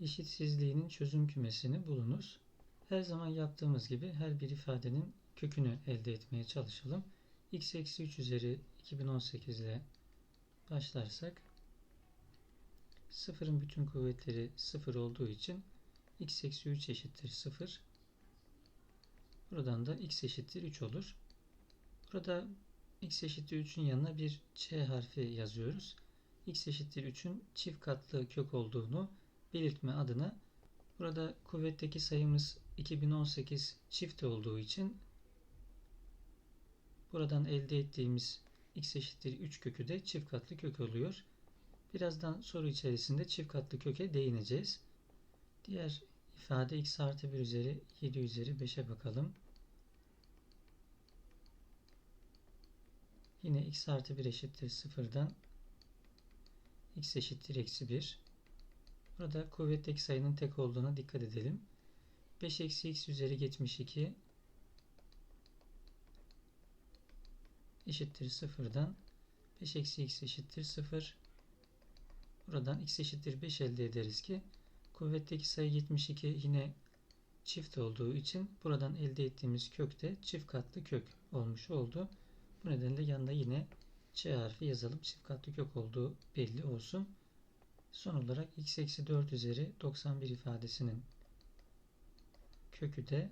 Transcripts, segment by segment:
eşitsizliğinin çözüm kümesini bulunuz. Her zaman yaptığımız gibi her bir ifadenin kökünü elde etmeye çalışalım. x eksi 3 üzeri 2018 ile başlarsak sıfırın bütün kuvvetleri sıfır olduğu için x eksi 3 eşittir 0. Buradan da x eşittir 3 olur. Burada x eşittir 3'ün yanına bir ç harfi yazıyoruz. x eşittir 3'ün çift katlı kök olduğunu belirtme adına burada kuvvetteki sayımız 2018 çift olduğu için buradan elde ettiğimiz x eşittir 3 kökü de çift katlı kök oluyor. Birazdan soru içerisinde çift katlı köke değineceğiz. Diğer ifade x artı 1 üzeri 7 üzeri 5'e bakalım. Yine x artı 1 eşittir 0'dan x eşittir eksi 1. Burada kuvvetteki sayının tek olduğuna dikkat edelim. 5 eksi x üzeri 72 eşittir 0'dan 5 eksi x eşittir 0. Buradan x eşittir 5 elde ederiz ki kuvvetteki sayı 72 yine çift olduğu için buradan elde ettiğimiz kök de çift katlı kök olmuş oldu. Bu nedenle yanında yine Ç harfi yazalım. Çift katlı kök olduğu belli olsun. Son olarak x eksi 4 üzeri 91 ifadesinin kökü de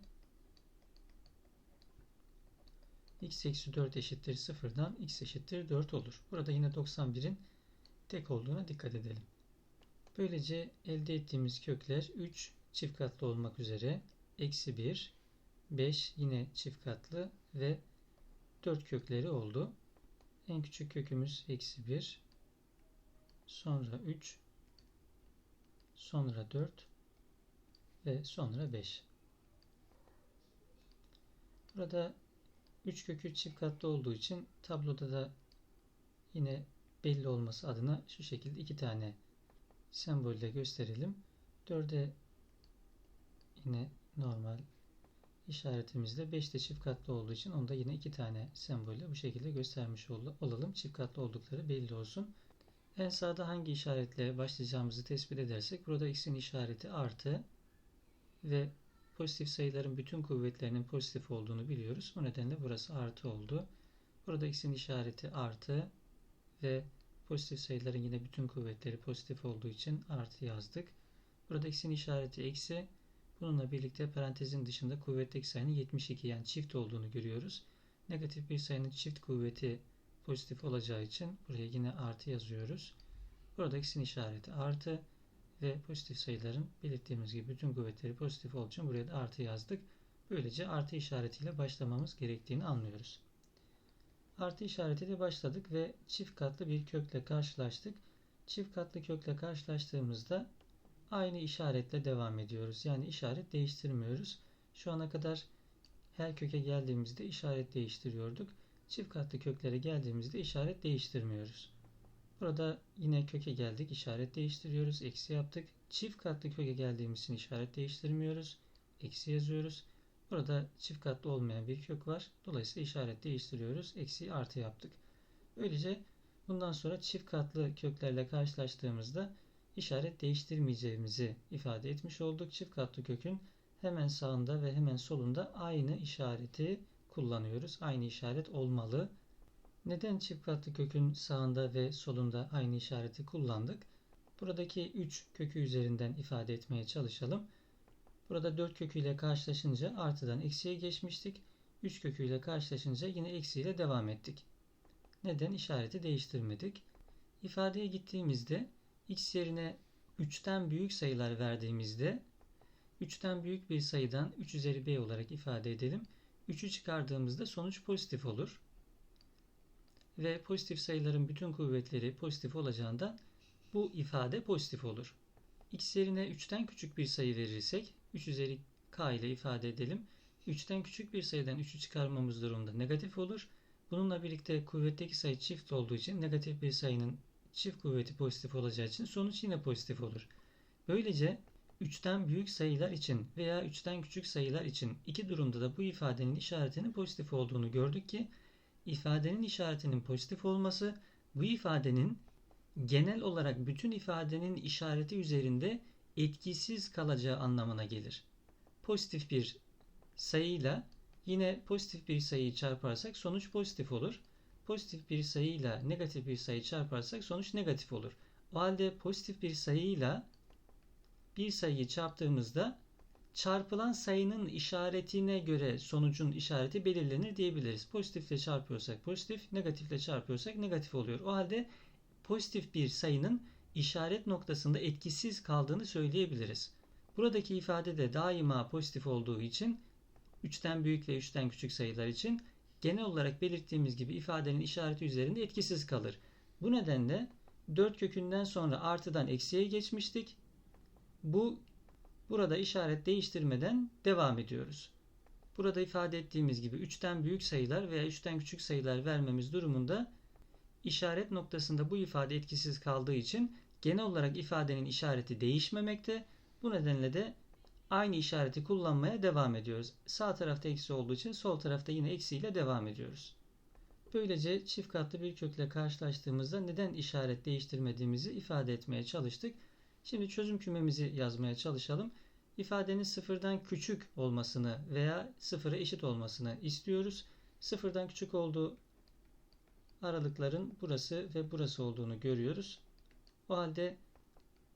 x eksi 4 eşittir 0'dan x eşittir 4 olur. Burada yine 91'in tek olduğuna dikkat edelim. Böylece elde ettiğimiz kökler 3 çift katlı olmak üzere eksi 1, 5 yine çift katlı ve 4 kökleri oldu. En küçük kökümüz eksi 1, sonra 3, sonra 4 ve sonra 5. Burada 3 kökü çift katlı olduğu için tabloda da yine belli olması adına şu şekilde iki tane sembolle gösterelim. 4'e yine normal işaretimizde 5 de çift katlı olduğu için onda yine iki tane sembolle bu şekilde göstermiş olalım. Çift katlı oldukları belli olsun. En sağda hangi işaretle başlayacağımızı tespit edersek burada x'in işareti artı ve pozitif sayıların bütün kuvvetlerinin pozitif olduğunu biliyoruz. Bu nedenle burası artı oldu. Burada x'in işareti artı ve pozitif sayıların yine bütün kuvvetleri pozitif olduğu için artı yazdık. Burada x'in işareti eksi. Bununla birlikte parantezin dışında kuvvetteki sayının 72 yani çift olduğunu görüyoruz. Negatif bir sayının çift kuvveti pozitif olacağı için buraya yine artı yazıyoruz. Burada x'in işareti artı ve pozitif sayıların belirttiğimiz gibi bütün kuvvetleri pozitif olduğu için buraya da artı yazdık. Böylece artı işaretiyle başlamamız gerektiğini anlıyoruz. Artı işaretiyle başladık ve çift katlı bir kökle karşılaştık. Çift katlı kökle karşılaştığımızda aynı işaretle devam ediyoruz. Yani işaret değiştirmiyoruz. Şu ana kadar her köke geldiğimizde işaret değiştiriyorduk. Çift katlı köklere geldiğimizde işaret değiştirmiyoruz. Burada yine köke geldik. işaret değiştiriyoruz. Eksi yaptık. Çift katlı köke geldiğimiz için işaret değiştirmiyoruz. Eksi yazıyoruz. Burada çift katlı olmayan bir kök var. Dolayısıyla işaret değiştiriyoruz. Eksi artı yaptık. Böylece bundan sonra çift katlı köklerle karşılaştığımızda işaret değiştirmeyeceğimizi ifade etmiş olduk. Çift katlı kökün hemen sağında ve hemen solunda aynı işareti kullanıyoruz. Aynı işaret olmalı. Neden çift katlı kökün sağında ve solunda aynı işareti kullandık? Buradaki 3 kökü üzerinden ifade etmeye çalışalım. Burada 4 köküyle karşılaşınca artıdan eksiye geçmiştik. 3 köküyle karşılaşınca yine eksiyle devam ettik. Neden? işareti değiştirmedik. İfadeye gittiğimizde x yerine 3'ten büyük sayılar verdiğimizde 3'ten büyük bir sayıdan 3 üzeri b olarak ifade edelim. 3'ü çıkardığımızda sonuç pozitif olur. Ve pozitif sayıların bütün kuvvetleri pozitif olacağından bu ifade pozitif olur. x yerine 3'ten küçük bir sayı verirsek 3 üzeri k ile ifade edelim. 3'ten küçük bir sayıdan 3'ü çıkarmamız durumunda negatif olur. Bununla birlikte kuvvetteki sayı çift olduğu için negatif bir sayının çift kuvveti pozitif olacağı için sonuç yine pozitif olur. Böylece 3'ten büyük sayılar için veya 3'ten küçük sayılar için iki durumda da bu ifadenin işaretinin pozitif olduğunu gördük ki ifadenin işaretinin pozitif olması bu ifadenin genel olarak bütün ifadenin işareti üzerinde etkisiz kalacağı anlamına gelir. Pozitif bir sayıyla yine pozitif bir sayıyı çarparsak sonuç pozitif olur. Pozitif bir sayıyla negatif bir sayı çarparsak sonuç negatif olur. O halde pozitif bir sayıyla bir sayıyı çarptığımızda çarpılan sayının işaretine göre sonucun işareti belirlenir diyebiliriz. Pozitifle çarpıyorsak pozitif, negatifle çarpıyorsak negatif oluyor. O halde pozitif bir sayının işaret noktasında etkisiz kaldığını söyleyebiliriz. Buradaki ifade de daima pozitif olduğu için 3'ten büyük ve 3'ten küçük sayılar için genel olarak belirttiğimiz gibi ifadenin işareti üzerinde etkisiz kalır. Bu nedenle 4 kökünden sonra artıdan eksiye geçmiştik. Bu burada işaret değiştirmeden devam ediyoruz. Burada ifade ettiğimiz gibi 3'ten büyük sayılar veya 3'ten küçük sayılar vermemiz durumunda işaret noktasında bu ifade etkisiz kaldığı için genel olarak ifadenin işareti değişmemekte. Bu nedenle de aynı işareti kullanmaya devam ediyoruz. Sağ tarafta eksi olduğu için sol tarafta yine eksiyle devam ediyoruz. Böylece çift katlı bir kökle karşılaştığımızda neden işaret değiştirmediğimizi ifade etmeye çalıştık. Şimdi çözüm kümemizi yazmaya çalışalım. İfadenin sıfırdan küçük olmasını veya sıfıra eşit olmasını istiyoruz. Sıfırdan küçük olduğu aralıkların burası ve burası olduğunu görüyoruz. O halde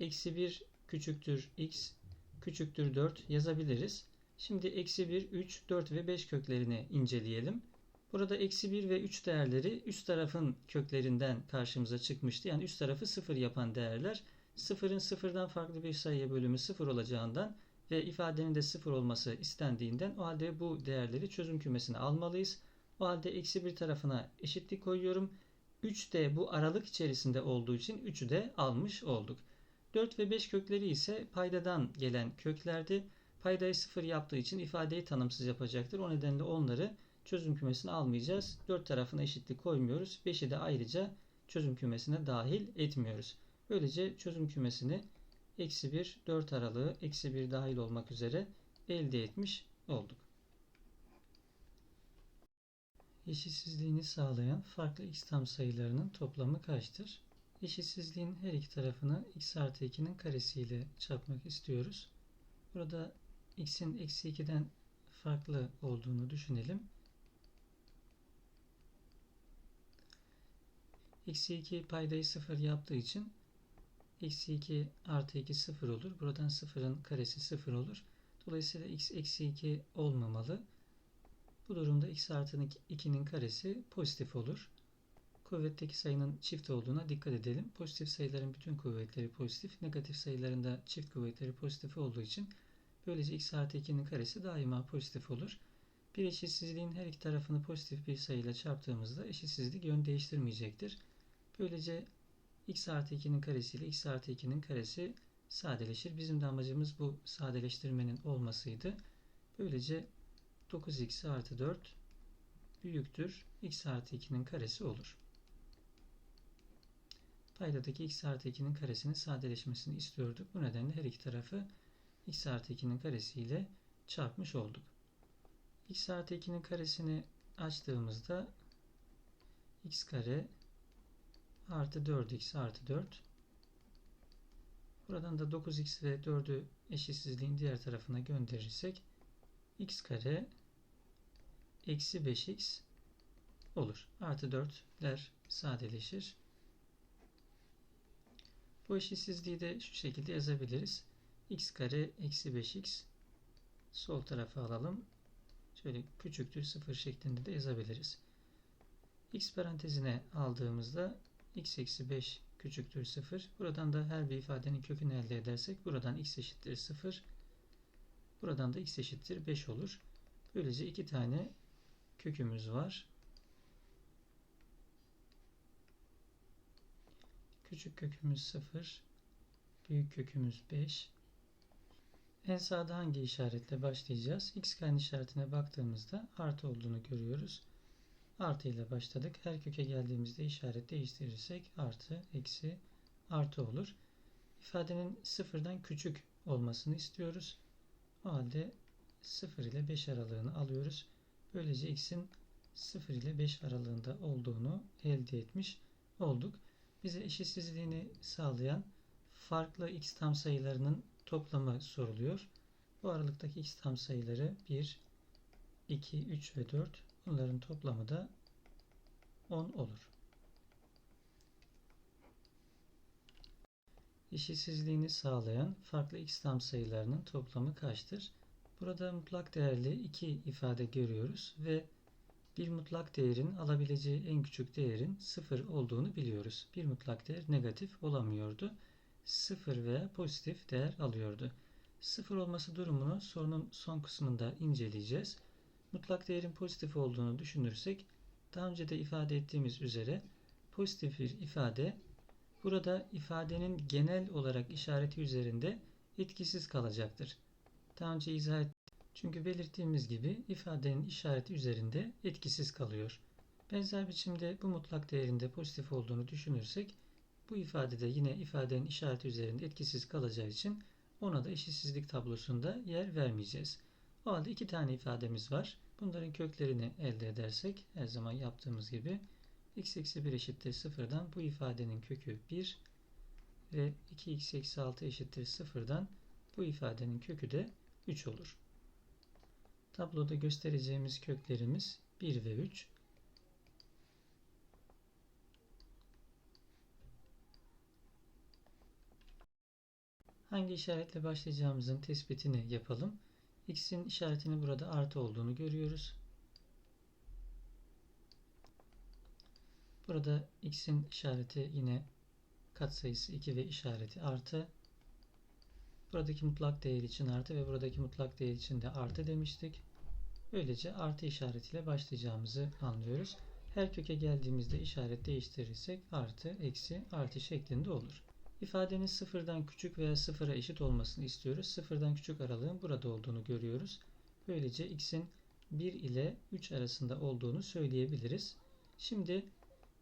eksi 1 küçüktür x küçüktür 4 yazabiliriz. Şimdi eksi 1, 3, 4 ve 5 köklerini inceleyelim. Burada eksi 1 ve 3 değerleri üst tarafın köklerinden karşımıza çıkmıştı. Yani üst tarafı 0 yapan değerler. Sıfırın sıfırdan farklı bir sayıya bölümü 0 olacağından ve ifadenin de 0 olması istendiğinden o halde bu değerleri çözüm kümesine almalıyız. O halde eksi 1 tarafına eşitlik koyuyorum. 3 de bu aralık içerisinde olduğu için 3'ü de almış olduk. 4 ve 5 kökleri ise paydadan gelen köklerdi. Paydayı 0 yaptığı için ifadeyi tanımsız yapacaktır. O nedenle onları çözüm kümesine almayacağız. 4 tarafına eşitlik koymuyoruz. 5'i de ayrıca çözüm kümesine dahil etmiyoruz. Böylece çözüm kümesini eksi 1, 4 aralığı eksi 1 dahil olmak üzere elde etmiş olduk. Eşitsizliğini sağlayan farklı x tam sayılarının toplamı kaçtır? Eşitsizliğin her iki tarafını x artı 2'nin karesiyle çarpmak istiyoruz. Burada x'in eksi 2'den farklı olduğunu düşünelim. Eksi 2 paydayı 0 yaptığı için eksi 2 artı 2 0 olur. Buradan 0'ın karesi 0 olur. Dolayısıyla x eksi 2 olmamalı. Bu durumda x artı 2'nin karesi pozitif olur. Kuvvetteki sayının çift olduğuna dikkat edelim. Pozitif sayıların bütün kuvvetleri pozitif, negatif sayıların da çift kuvvetleri pozitif olduğu için böylece x artı 2'nin karesi daima pozitif olur. Bir eşitsizliğin her iki tarafını pozitif bir sayıyla çarptığımızda eşitsizlik yön değiştirmeyecektir. Böylece x artı 2'nin karesi ile x artı 2'nin karesi sadeleşir. Bizim de amacımız bu sadeleştirmenin olmasıydı. Böylece 9x artı 4 büyüktür. x artı 2'nin karesi olur. Paydadaki x artı 2'nin karesinin sadeleşmesini istiyorduk. Bu nedenle her iki tarafı x artı 2'nin karesiyle çarpmış olduk. x artı 2'nin karesini açtığımızda x kare artı 4x artı 4 Buradan da 9x ve 4'ü eşitsizliğin diğer tarafına gönderirsek x kare eksi 5x olur. Artı 4'ler sadeleşir. Bu eşitsizliği de şu şekilde yazabiliriz. x kare eksi 5x sol tarafa alalım. Şöyle küçüktür 0 şeklinde de yazabiliriz. x parantezine aldığımızda x eksi 5 küçüktür 0. Buradan da her bir ifadenin kökünü elde edersek buradan x eşittir 0. Buradan da x eşittir 5 olur. Böylece iki tane kökümüz var. Küçük kökümüz 0. Büyük kökümüz 5. En sağda hangi işaretle başlayacağız? X kayn işaretine baktığımızda artı olduğunu görüyoruz. Artı ile başladık. Her köke geldiğimizde işaret değiştirirsek artı, eksi, artı olur. İfadenin sıfırdan küçük olmasını istiyoruz. O halde 0 ile 5 aralığını alıyoruz. Böylece x'in 0 ile 5 aralığında olduğunu elde etmiş olduk bize eşitsizliğini sağlayan farklı x tam sayılarının toplamı soruluyor. Bu aralıktaki x tam sayıları 1, 2, 3 ve 4. Bunların toplamı da 10 olur. Eşitsizliğini sağlayan farklı x tam sayılarının toplamı kaçtır? Burada mutlak değerli iki ifade görüyoruz ve bir mutlak değerin alabileceği en küçük değerin sıfır olduğunu biliyoruz. Bir mutlak değer negatif olamıyordu. Sıfır veya pozitif değer alıyordu. Sıfır olması durumunu sorunun son kısmında inceleyeceğiz. Mutlak değerin pozitif olduğunu düşünürsek daha önce de ifade ettiğimiz üzere pozitif bir ifade burada ifadenin genel olarak işareti üzerinde etkisiz kalacaktır. Daha önce izah ettim. Çünkü belirttiğimiz gibi ifadenin işareti üzerinde etkisiz kalıyor. Benzer biçimde bu mutlak değerinde pozitif olduğunu düşünürsek bu ifadede yine ifadenin işareti üzerinde etkisiz kalacağı için ona da eşitsizlik tablosunda yer vermeyeceğiz. O halde iki tane ifademiz var. Bunların köklerini elde edersek her zaman yaptığımız gibi x eksi 1 eşittir 0'dan bu ifadenin kökü 1 ve 2x eksi 6 eşittir 0'dan bu ifadenin kökü de 3 olur. Tabloda göstereceğimiz köklerimiz 1 ve 3. Hangi işaretle başlayacağımızın tespitini yapalım. X'in işaretini burada artı olduğunu görüyoruz. Burada X'in işareti yine katsayısı 2 ve işareti artı. Buradaki mutlak değer için artı ve buradaki mutlak değer için de artı demiştik. Böylece artı işaretiyle başlayacağımızı anlıyoruz. Her köke geldiğimizde işaret değiştirirsek artı, eksi, artı şeklinde olur. İfadenin sıfırdan küçük veya sıfıra eşit olmasını istiyoruz. Sıfırdan küçük aralığın burada olduğunu görüyoruz. Böylece x'in 1 ile 3 arasında olduğunu söyleyebiliriz. Şimdi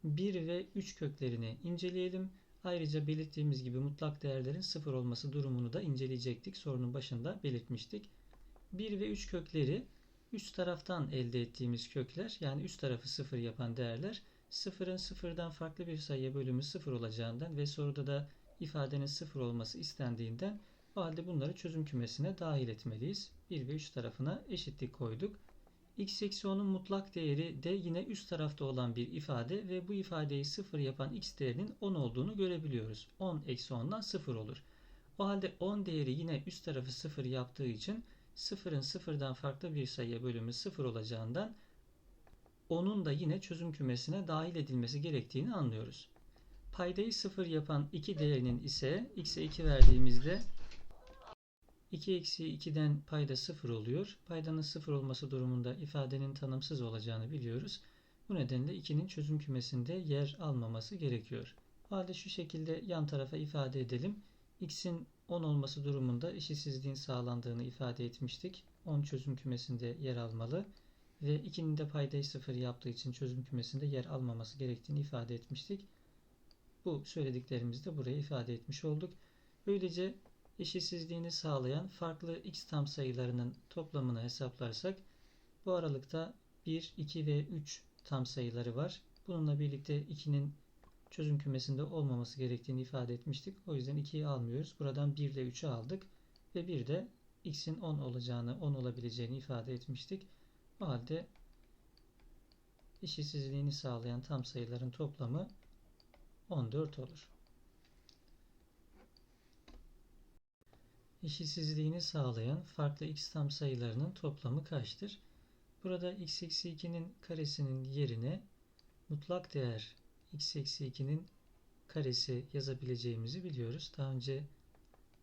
1 ve 3 köklerini inceleyelim. Ayrıca belirttiğimiz gibi mutlak değerlerin sıfır olması durumunu da inceleyecektik. Sorunun başında belirtmiştik. 1 ve 3 kökleri üst taraftan elde ettiğimiz kökler yani üst tarafı sıfır yapan değerler sıfırın sıfırdan farklı bir sayıya bölümü sıfır olacağından ve soruda da ifadenin sıfır olması istendiğinden o halde bunları çözüm kümesine dahil etmeliyiz. 1 ve 3 tarafına eşitlik koyduk. x eksi 10'un mutlak değeri de yine üst tarafta olan bir ifade ve bu ifadeyi sıfır yapan x değerinin 10 olduğunu görebiliyoruz. 10 eksi 10'dan 0 olur. O halde 10 değeri yine üst tarafı 0 yaptığı için sıfırın sıfırdan farklı bir sayıya bölümü 0 olacağından onun da yine çözüm kümesine dahil edilmesi gerektiğini anlıyoruz. Paydayı 0 yapan 2 değerinin ise x'e 2 verdiğimizde 2 eksi 2'den payda 0 oluyor. Paydanın 0 olması durumunda ifadenin tanımsız olacağını biliyoruz. Bu nedenle 2'nin çözüm kümesinde yer almaması gerekiyor. O halde şu şekilde yan tarafa ifade edelim. x'in 10 olması durumunda eşitsizliğin sağlandığını ifade etmiştik. 10 çözüm kümesinde yer almalı ve 2'nin de paydayı 0 yaptığı için çözüm kümesinde yer almaması gerektiğini ifade etmiştik. Bu söylediklerimizi de buraya ifade etmiş olduk. Böylece eşitsizliğini sağlayan farklı x tam sayılarının toplamını hesaplarsak bu aralıkta 1, 2 ve 3 tam sayıları var. Bununla birlikte 2'nin çözüm kümesinde olmaması gerektiğini ifade etmiştik. O yüzden 2'yi almıyoruz. Buradan 1 ile 3'ü aldık. Ve bir de x'in 10 olacağını, 10 olabileceğini ifade etmiştik. O halde eşitsizliğini sağlayan tam sayıların toplamı 14 olur. Eşitsizliğini sağlayan farklı x tam sayılarının toplamı kaçtır? Burada x eksi 2'nin karesinin yerine mutlak değer x eksi 2'nin karesi yazabileceğimizi biliyoruz. Daha önce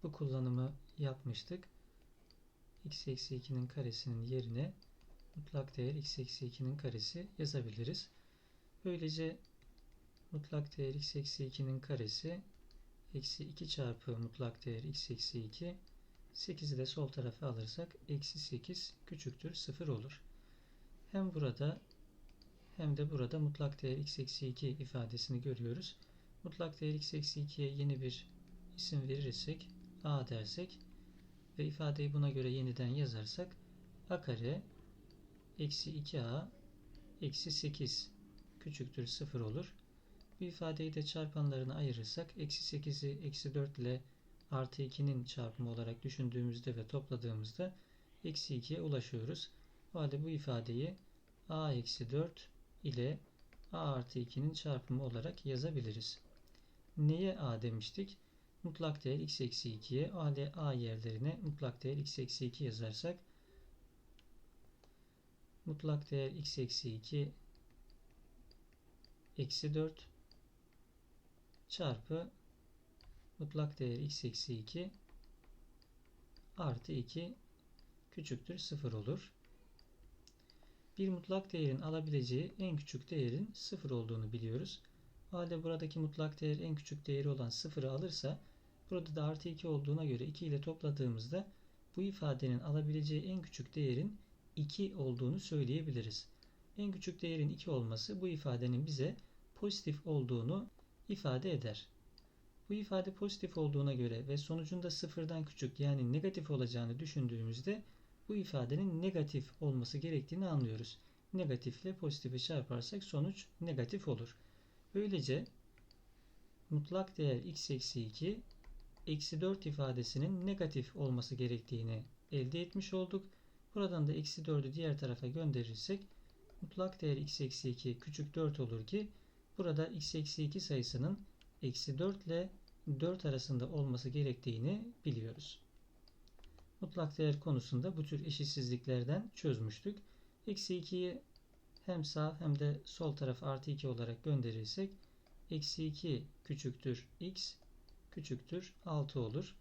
bu kullanımı yapmıştık. x eksi 2'nin karesinin yerine mutlak değer x eksi 2'nin karesi yazabiliriz. Böylece mutlak değer x eksi 2'nin karesi eksi 2 çarpı mutlak değer x eksi 2 8'i de sol tarafa alırsak eksi 8 küçüktür 0 olur. Hem burada hem de burada mutlak değer x eksi 2 ifadesini görüyoruz. Mutlak değer x eksi 2'ye yeni bir isim verirsek a dersek ve ifadeyi buna göre yeniden yazarsak a kare eksi 2a eksi 8 küçüktür 0 olur. Bu ifadeyi de çarpanlarına ayırırsak eksi 8'i eksi 4 ile artı 2'nin çarpımı olarak düşündüğümüzde ve topladığımızda eksi 2'ye ulaşıyoruz. O halde bu ifadeyi a eksi 4 ile a artı 2'nin çarpımı olarak yazabiliriz. Neye a demiştik? Mutlak değer x eksi 2'ye o halde a yerlerine mutlak değer x eksi 2 yazarsak mutlak değer x eksi 2 eksi 4 çarpı mutlak değer x eksi 2 artı 2 küçüktür 0 olur. Bir mutlak değerin alabileceği en küçük değerin 0 olduğunu biliyoruz. O halde buradaki mutlak değer en küçük değeri olan 0'ı alırsa burada da artı 2 olduğuna göre 2 ile topladığımızda bu ifadenin alabileceği en küçük değerin 2 olduğunu söyleyebiliriz. En küçük değerin 2 olması bu ifadenin bize pozitif olduğunu ifade eder. Bu ifade pozitif olduğuna göre ve sonucunda sıfırdan küçük yani negatif olacağını düşündüğümüzde bu ifadenin negatif olması gerektiğini anlıyoruz. Negatifle pozitifi çarparsak sonuç negatif olur. Böylece mutlak değer x eksi 2 eksi 4 ifadesinin negatif olması gerektiğini elde etmiş olduk. Buradan da eksi 4'ü diğer tarafa gönderirsek mutlak değer x eksi 2 küçük 4 olur ki burada x eksi 2 sayısının eksi 4 ile 4 arasında olması gerektiğini biliyoruz. Mutlak değer konusunda bu tür eşitsizliklerden çözmüştük. Eksi 2'yi hem sağ hem de sol taraf artı 2 olarak gönderirsek eksi 2 küçüktür x küçüktür 6 olur.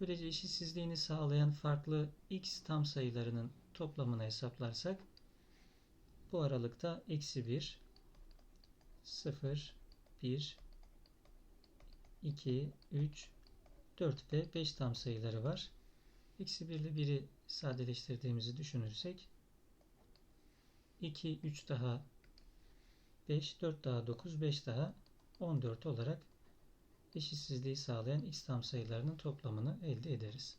Böylece eşitsizliğini sağlayan farklı x tam sayılarının toplamını hesaplarsak bu aralıkta eksi 1 0 1 2 3 4 ve 5 tam sayıları var. Eksi 1 ile 1'i sadeleştirdiğimizi düşünürsek 2, 3 daha 5, 4 daha 9, 5 daha 14 olarak eşitsizliği sağlayan x tam sayılarının toplamını elde ederiz.